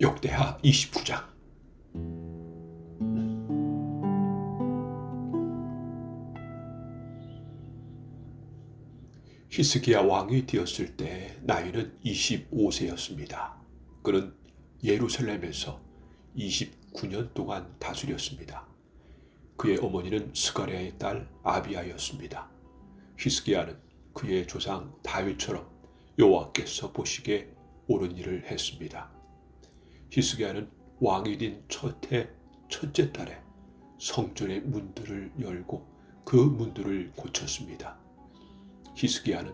역대하 29장 히스기야 왕이 되었을 때 나이는 25세였습니다. 그는 예루살렘에서 29년 동안 다스렸습니다. 그의 어머니는 스가랴의 딸 아비아였습니다. 히스기야는 그의 조상 다윗처럼 여호와께서 보시기에 옳은 일을 했습니다. 히스기야는 왕이 된 첫해 첫째 달에 성전의 문들을 열고 그 문들을 고쳤습니다. 히스기야는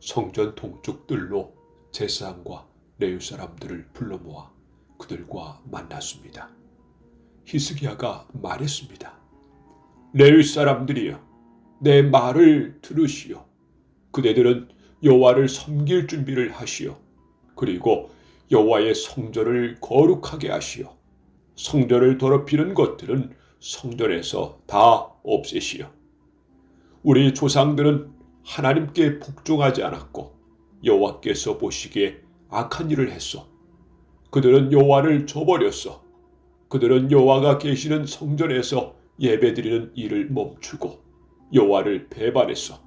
성전 동쪽 뜰로 제사장과 레위 사람들을 불러 모아 그들과 만났습니다. 히스기야가 말했습니다. 레위 사람들이여, 내 말을 들으시오. 그대들은 여호와를 섬길 준비를 하시오. 그리고 여호와의 성전을 거룩하게 하시오. 성전을 더럽히는 것들은 성전에서 다 없애시오. 우리 조상들은 하나님께 복종하지 않았고 여호와께서 보시기에 악한 일을 했어. 그들은 여호와를 저버렸어. 그들은 여호와가 계시는 성전에서 예배드리는 일을 멈추고 여호와를 배반했어.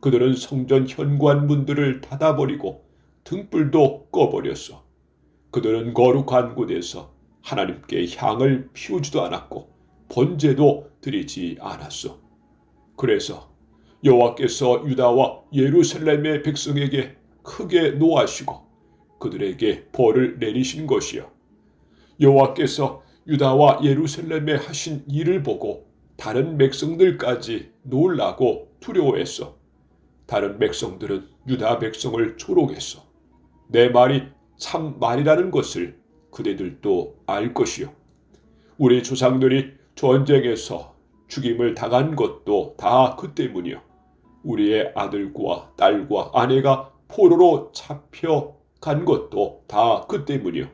그들은 성전 현관 문들을 닫아버리고 등불도 꺼버렸어. 그들은 거룩한 곳에서 하나님께 향을 피우지도 않았고 번제도 드리지 않았어. 그래서 여호와께서 유다와 예루살렘의 백성에게 크게 노하시고 그들에게 벌을 내리신 것이요. 여호와께서 유다와 예루살렘에 하신 일을 보고 다른 백성들까지 놀라고 두려워했어. 다른 백성들은 유다 백성을 조롱했어. 내 말이 참 말이라는 것을 그대들도 알 것이요. 우리 조상들이 전쟁에서 죽임을 당한 것도 다 그 때문이요. 우리의 아들과 딸과 아내가 포로로 잡혀간 것도 다 그 때문이요.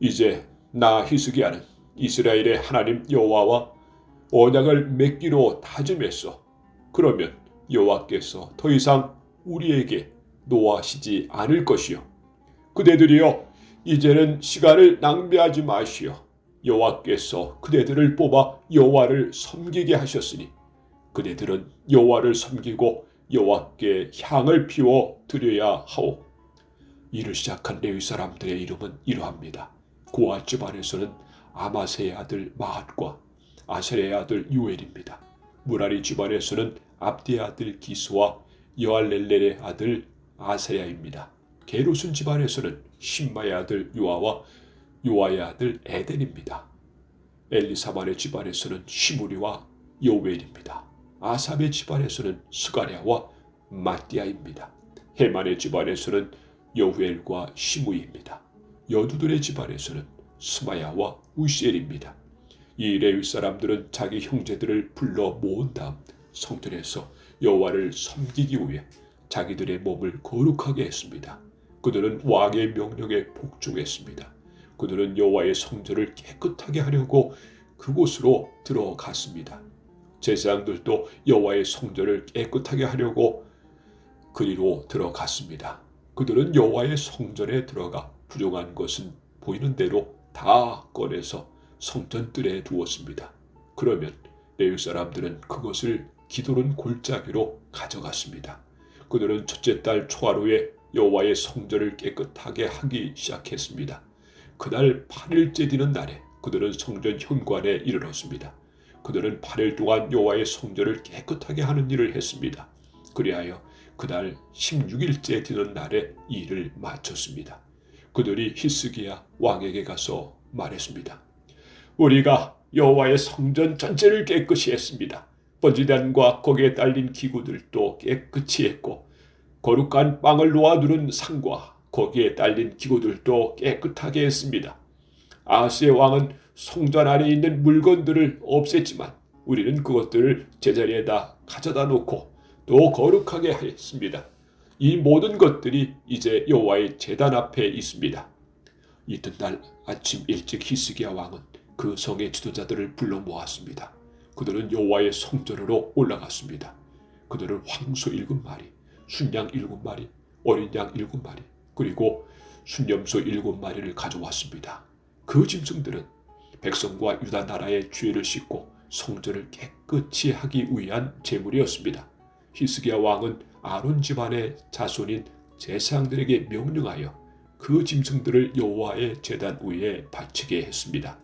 이제 나 히스기야는 이스라엘의 하나님 여호와와 언약을 맺기로 다짐했어. 그러면 여호와께서 더 이상 우리에게 노하시지 않을 것이요. 그대들이여 이제는 시간을 낭비하지 마시오. 여호와께서 그대들을 뽑아 여호와를 섬기게 하셨으니 그대들은 여호와를 섬기고 여호와께 향을 피워 드려야 하오. 이를 시작한 레위 사람들의 이름은 이러합니다. 고아 집안에서는 아마세의 아들 마핫과 아셀의 아들 유엘입니다. 무라리 집안에서는 압디의 아들 기스와 여알렐렐의 아들 아세야입니다. 게루슨 집안에서는 신마의 아들 요아와 요아의 아들 에덴입니다. 엘리사만의 집안에서는 시무리와 요웰입니다. 아삽의 집안에서는 스가랴와 마띠아입니다. 헤만의 집안에서는 여후엘과 시무이입니다. 여두들의 집안에서는 스마야와 우시엘입니다. 이 레위 사람들은 자기 형제들을 불러 모은 다음 성전에서 여호와를 섬기기 위해 자기들의 몸을 거룩하게 했습니다. 그들은 왕의 명령에 복종했습니다. 그들은 여호와의 성전을 깨끗하게 하려고 그곳으로 들어갔습니다. 제사장들도 여호와의 성전을 깨끗하게 하려고 그리로 들어갔습니다. 그들은 여호와의 성전에 들어가 부정한 것은 보이는 대로 다 꺼내서 성전 뜰에 두었습니다. 그러면 레위 사람들은 그것을 기도는 골짜기로 가져갔습니다. 그들은 첫째 달 초하루에 여호와의 성전을 깨끗하게 하기 시작했습니다. 그날 8일째 되는 날에 그들은 성전 현관에 이르렀습니다. 그들은 8일 동안 여호와의 성전을 깨끗하게 하는 일을 했습니다. 그리하여 그날 16일째 되는 날에 일을 마쳤습니다. 그들이 히스기야 왕에게 가서 말했습니다. 우리가 여호와의 성전 전체를 깨끗이 했습니다. 번지단과 거기에 딸린 기구들도 깨끗이 했고 거룩한 빵을 놓아두는 상과 거기에 딸린 기구들도 깨끗하게 했습니다. 아스의 왕은 성전 안에 있는 물건들을 없앴지만 우리는 그것들을 제자리에다 가져다 놓고 또 거룩하게 했습니다. 이 모든 것들이 이제 여호와의 제단 앞에 있습니다. 이튿날 아침 일찍 히스기야 왕은 그 성의 지도자들을 불러 모았습니다. 그들은 여호와의 성전으로 올라갔습니다. 그들은 황소 일곱 마리, 순양 일곱 마리, 어린 양 일곱 마리, 그리고 순념소 일곱 마리를 가져왔습니다. 그 짐승들은 백성과 유다 나라의 죄를 씻고 성전을 깨끗이 하기 위한 제물이었습니다. 히스기야 왕은 아론 집안의 자손인 제사장들에게 명령하여 그 짐승들을 여호와의 제단 위에 바치게 했습니다.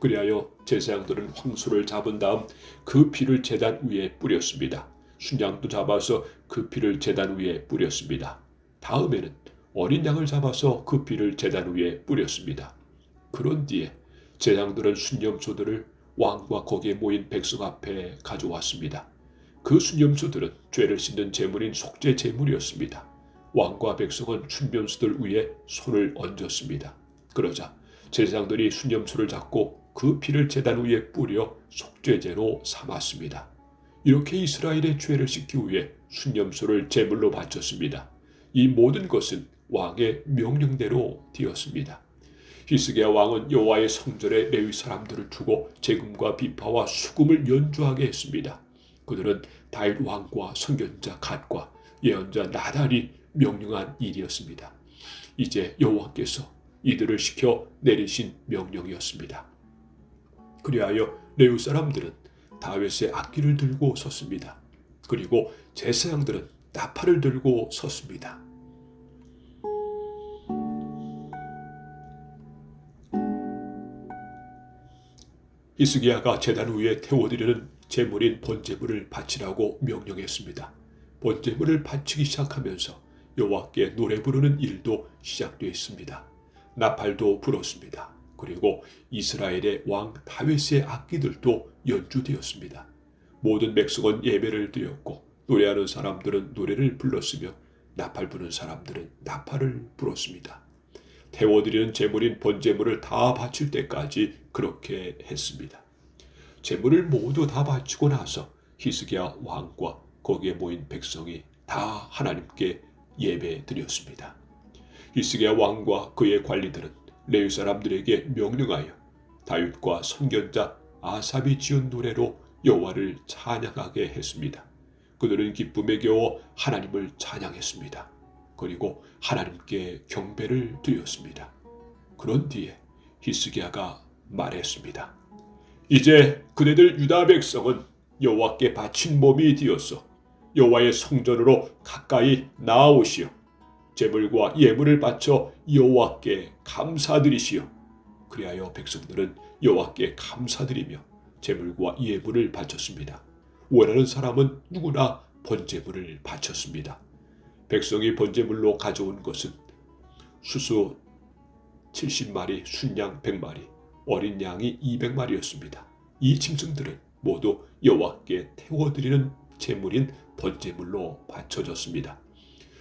그리하여 제사장들은 황소를 잡은 다음 그 피를 제단 위에 뿌렸습니다. 순양도 잡아서 그 피를 제단 위에 뿌렸습니다. 다음에는 어린 양을 잡아서 그 피를 제단 위에 뿌렸습니다. 그런 뒤에 제장들은 순념소들을 왕과 거기에 모인 백성 앞에 가져왔습니다. 그 순념소들은 죄를 씻는 제물인 속죄 제물이었습니다. 왕과 백성은 순념소들 위에 손을 얹었습니다. 그러자 제사장들이 순념소를 잡고 그 피를 제단 위에 뿌려 속죄제로 삼았습니다. 이렇게 이스라엘의 죄를 씻기 위해 순념소를 제물로 바쳤습니다. 이 모든 것은 왕의 명령대로 되었습니다. 히스기야 왕은 여호와의 성전에 레위 사람들을 두고 재금과 비파와 수금을 연주하게 했습니다. 그들은 다윗 왕과 선견자 갓과 예언자 나단이 명령한 일이었습니다. 이제 여호와께서 이들을 시켜 내리신 명령이었습니다. 그리하여 레위 사람들은 다윗의 악기를 들고 섰습니다. 그리고 제사장들은 나팔을 들고 섰습니다. 히스기야가 제단 위에 태워드리는 제물인 번제물을 바치라고 명령했습니다. 번제물을 바치기 시작하면서 여호와께 노래 부르는 일도 시작되었습니다. 나팔도 불었습니다. 그리고 이스라엘의 왕 다윗의 악기들도 연주되었습니다. 모든 백성은 예배를 드렸고 노래하는 사람들은 노래를 불렀으며 나팔 부는 사람들은 나팔을 불었습니다. 태워드리는 제물인 번제물을 다 바칠 때까지 그렇게 했습니다. 제물을 모두 다 바치고 나서 히스기야 왕과 거기에 모인 백성이 다 하나님께 예배 드렸습니다. 히스기야 왕과 그의 관리들은 레위 사람들에게 명령하여 다윗과 선견자 아삽이 지은 노래로 여호와를 찬양하게 했습니다. 그들은 기쁨에 겨워 하나님을 찬양했습니다. 그리고 하나님께 경배를 드렸습니다. 그런 뒤에 히스기야가 말했습니다. 이제 그대들 유다 백성은 여호와께 바친 몸이 되었어 여호와의 성전으로 가까이 나아오시오. 제물과 예물을 바쳐 여호와께 감사드리시오. 그리하여 백성들은 여호와께 감사드리며 제물과 예물을 바쳤습니다. 원하는 사람은 누구나 번제물을 바쳤습니다. 백성이 번제물로 가져온 것은 수수 70마리, 순양 100마리, 어린 양이 200마리였습니다. 이 짐승들은 모두 여호와께 태워드리는 제물인 번제물로 바쳐졌습니다.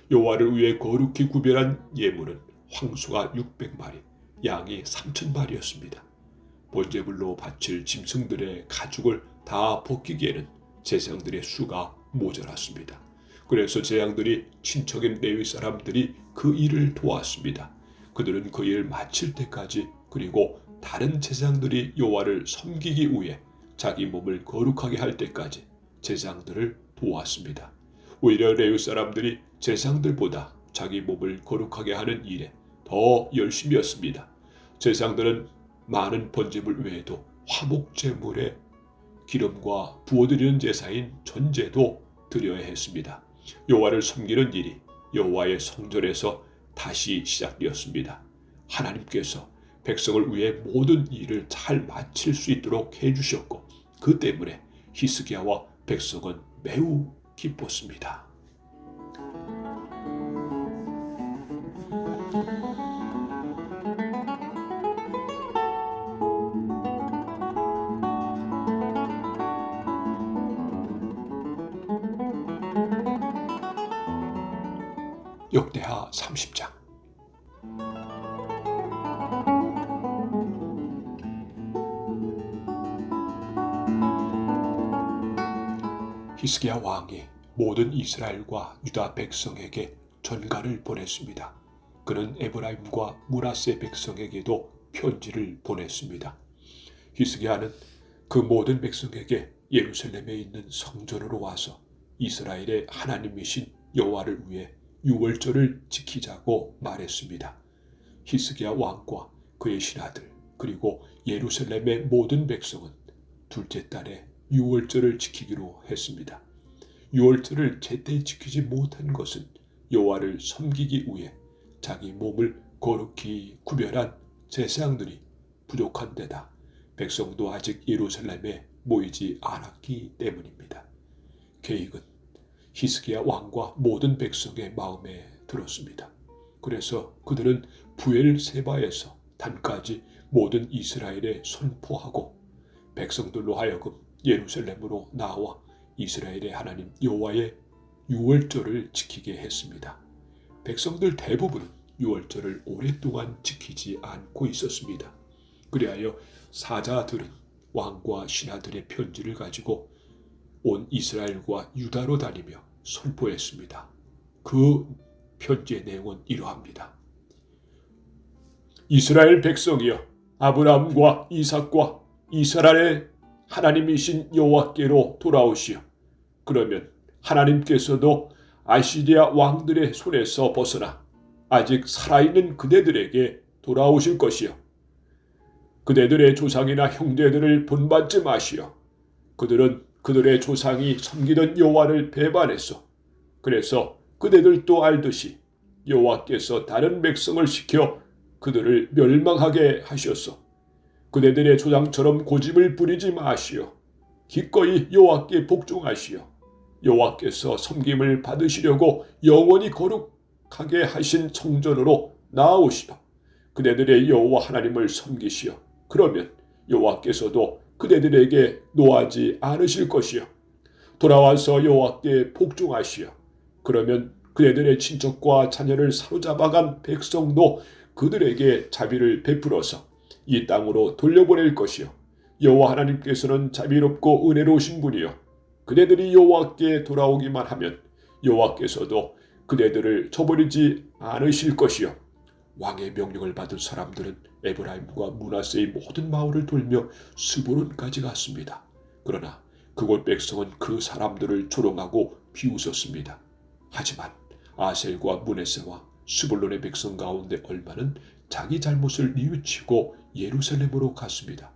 여호와를 위해 거룩히 구별한 예물은 황소가 600마리, 양이 3천마리였습니다. 번제물로 바칠 짐승들의 가죽을 다 벗기기에는 제사장들의 수가 모자랐습니다. 그래서 제사장들이 친척인 레위 사람들이 그 일을 도왔습니다. 그들은 그 일을 마칠 때까지 그리고 다른 제사장들이 여호와를 섬기기 위해 자기 몸을 거룩하게 할 때까지 제사장들을 도왔습니다. 오히려 레위 사람들이 제사장들보다 자기 몸을 거룩하게 하는 일에 더 열심이었습니다. 제사장들은 많은 번제물 외에도 화목제물에 기름과 부어드리는 제사인 전제도 드려야 했습니다. 여호와를 섬기는 일이 여호와의 성전에서 다시 시작되었습니다. 하나님께서 백성을 위해 모든 일을 잘 마칠 수 있도록 해주셨고 그 때문에 히스기야와 백성은 매우 기뻤습니다. 역대하 30장 히스기야 왕이 모든 이스라엘과 유다 백성에게 전가를 보냈습니다. 그는 에브라임과 무라세 백성에게도 편지를 보냈습니다. 히스기야는 그 모든 백성에게 예루살렘에 있는 성전으로 와서 이스라엘의 하나님이신 여호와를 위해 유월절을 지키자고 말했습니다. 히스기야 왕과 그의 신하들 그리고 예루살렘의 모든 백성은 둘째 달에 유월절을 지키기로 했습니다. 유월절을 제때 지키지 못한 것은 여호와를 섬기기 위해 자기 몸을 거룩히 구별한 제사장들이 부족한 데다 백성도 아직 예루살렘에 모이지 않았기 때문입니다. 계획은 히스기야 왕과 모든 백성의 마음에 들었습니다. 그래서 그들은 부엘 세바에서 단까지 모든 이스라엘에 선포하고 백성들로 하여금 예루살렘으로 나와 이스라엘의 하나님 여호와의 유월절을 지키게 했습니다. 백성들 대부분은 유월절을 오랫동안 지키지 않고 있었습니다. 그리하여 사자들은 왕과 신하들의 편지를 가지고 온 이스라엘과 유다로 다니며 선포했습니다. 그 편지의 내용은 이러합니다. 이스라엘 백성이여 아브라함과 이삭과 이스라엘의 하나님이신 여호와께로 돌아오시오. 그러면 하나님께서도 아시리아 왕들의 손에서 벗어나 아직 살아있는 그대들에게 돌아오실 것이요. 그대들의 조상이나 형제들을 본받지 마시오. 그들은 그들의 조상이 섬기던 여호와를 배반했어. 그래서 그대들도 알듯이 여호와께서 다른 백성을 시켜 그들을 멸망하게 하셨어. 그대들의 조상처럼 고집을 부리지 마시오. 기꺼이 여호와께 복종하시오. 여호와께서 섬김을 받으시려고 영원히 거룩하게 하신 성전으로 나아오시오. 그대들의 여호와 하나님을 섬기시오. 그러면 여호와께서도 그대들에게 노하지 않으실 것이요. 돌아와서 여호와께 복종하시오. 그러면 그대들의 친척과 자녀를 사로잡아간 백성도 그들에게 자비를 베풀어서 이 땅으로 돌려보낼 것이요. 여호와 하나님께서는 자비롭고 은혜로우신 분이요. 그대들이 여호와께 돌아오기만 하면 여호와께서도 그대들을 쳐버리지 않으실 것이요. 왕의 명령을 받은 사람들은 에브라임과 문하세의 모든 마을을 돌며 스보론까지 갔습니다. 그러나 그곳 백성은 그 사람들을 조롱하고 비웃었습니다. 하지만 아셀과 문에세와 스불론의 백성 가운데 얼마는 자기 잘못을 뉘우치고 예루살렘으로 갔습니다.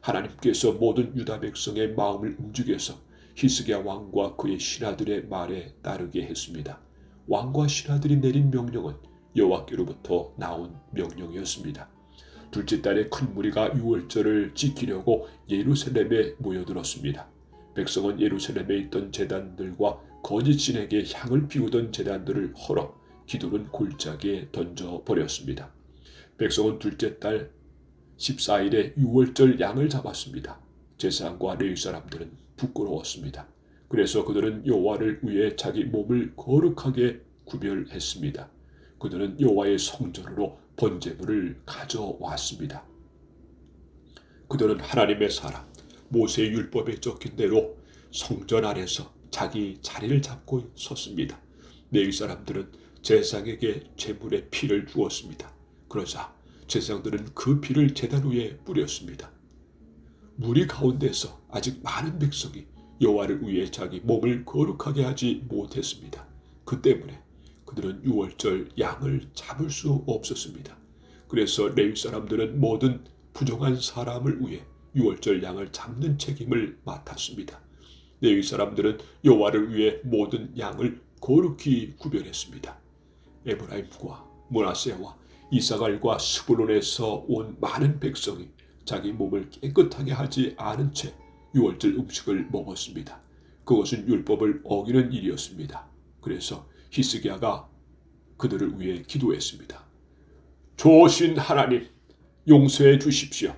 하나님께서 모든 유다 백성의 마음을 움직여서 히스기야 왕과 그의 신하들의 말에 따르게 했습니다. 왕과 신하들이 내린 명령은 여호와께로부터 나온 명령이었습니다. 둘째 달에 큰 무리가 유월절을 지키려고 예루살렘에 모여들었습니다. 백성은 예루살렘에 있던 제단들과 거짓 신에게 향을 피우던 제단들을 헐어 기도는 골짜기에 던져 버렸습니다. 백성은 둘째 달 14일에 유월절 양을 잡았습니다. 제사장과 레위 사람들은 부끄러웠습니다. 그래서 그들은 여호와를 위해 자기 몸을 거룩하게 구별했습니다. 그들은 여호와의 성전으로 번제물을 가져왔습니다. 그들은 하나님의 사람 모세의 율법에 적힌 대로 성전 안에서 자기 자리를 잡고 섰습니다. 레위 사람들은 제사장에게 제물의 피를 주었습니다. 그러자 제사장들은 그 피를 제단 위에 뿌렸습니다. 무리 가운데서 아직 많은 백성이 여호와를 위해 자기 몸을 거룩하게 하지 못했습니다. 그 때문에 그들은 유월절 양을 잡을 수 없었습니다. 그래서 레위 사람들은 모든 부정한 사람을 위해 유월절 양을 잡는 책임을 맡았습니다. 레위 사람들은 여호와를 위해 모든 양을 거룩히 구별했습니다. 에브라임과 모나세와 이사갈과 스불론에서 온 많은 백성이 자기 몸을 깨끗하게 하지 않은 채 유월절 음식을 먹었습니다. 그것은 율법을 어기는 일이었습니다. 그래서 히스기야가 그들을 위해 기도했습니다. 조신 하나님, 용서해 주십시오.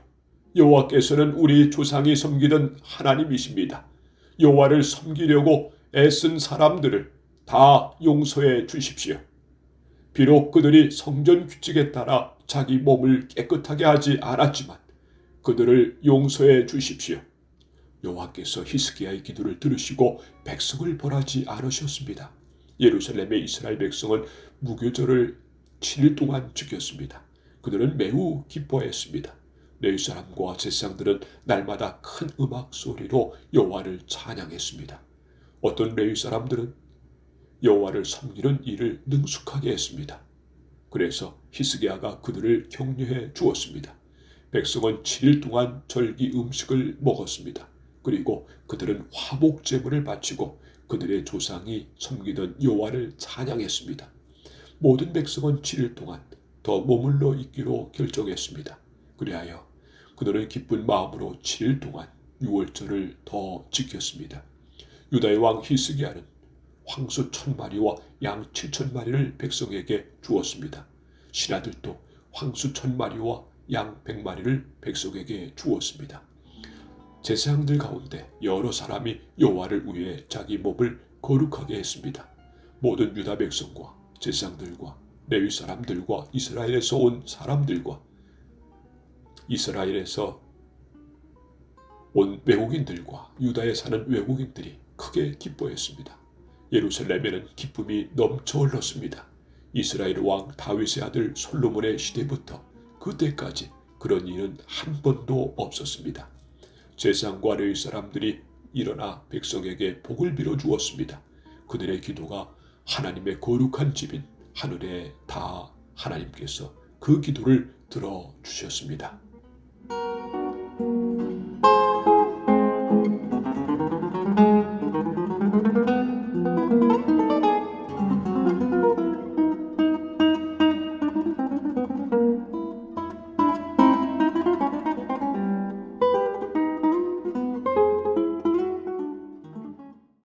여호와께서는 우리 조상이 섬기던 하나님이십니다. 여호와를 섬기려고 애쓴 사람들을 다 용서해 주십시오. 비록 그들이 성전 규칙에 따라 자기 몸을 깨끗하게 하지 않았지만 그들을 용서해 주십시오. 여호와께서 히스기야의 기도를 들으시고 백성을 벌하지 않으셨습니다. 예루살렘의 이스라엘 백성은 무교절을 7일 동안 지켰습니다. 그들은 매우 기뻐했습니다. 레위 사람과 제사장들은 날마다 큰 음악 소리로 여호와를 찬양했습니다. 어떤 레위 사람들은 여호와를 섬기는 일을 능숙하게 했습니다. 그래서 히스기야가 그들을 격려해 주었습니다. 백성은 7일 동안 절기 음식을 먹었습니다. 그리고 그들은 화목 제물을 바치고 그들의 조상이 섬기던 여호와를 찬양했습니다. 모든 백성은 7일 동안 더 머물러 있기로 결정했습니다. 그리하여 그들은 기쁜 마음으로 7일 동안 6월절을 더 지켰습니다. 유다의 왕 히스기야는 황소 천 마리와 양 칠천 마리를 백성에게 주었습니다. 신하들도 황수 천 마리와 양 백 마리를 백성에게 주었습니다. 제사장들 가운데 여러 사람이 여호와를 위해 자기 몸을 거룩하게 했습니다. 모든 유다 백성과 제사장들과 레위 사람들과 이스라엘에서 온 사람들과 이스라엘에서 온 외국인들과 유다에 사는 외국인들이 크게 기뻐했습니다. 예루살렘에는 기쁨이 넘쳐 흘렀습니다. 이스라엘 왕 다윗의 아들 솔로몬의 시대부터 그때까지 그런 일은 한 번도 없었습니다. 레위 사람들이 일어나 백성에게 복을 빌어 주었습니다. 그들의 기도가 하나님의 거룩한 집인 하늘에 다 하나님께서 그 기도를 들어 주셨습니다.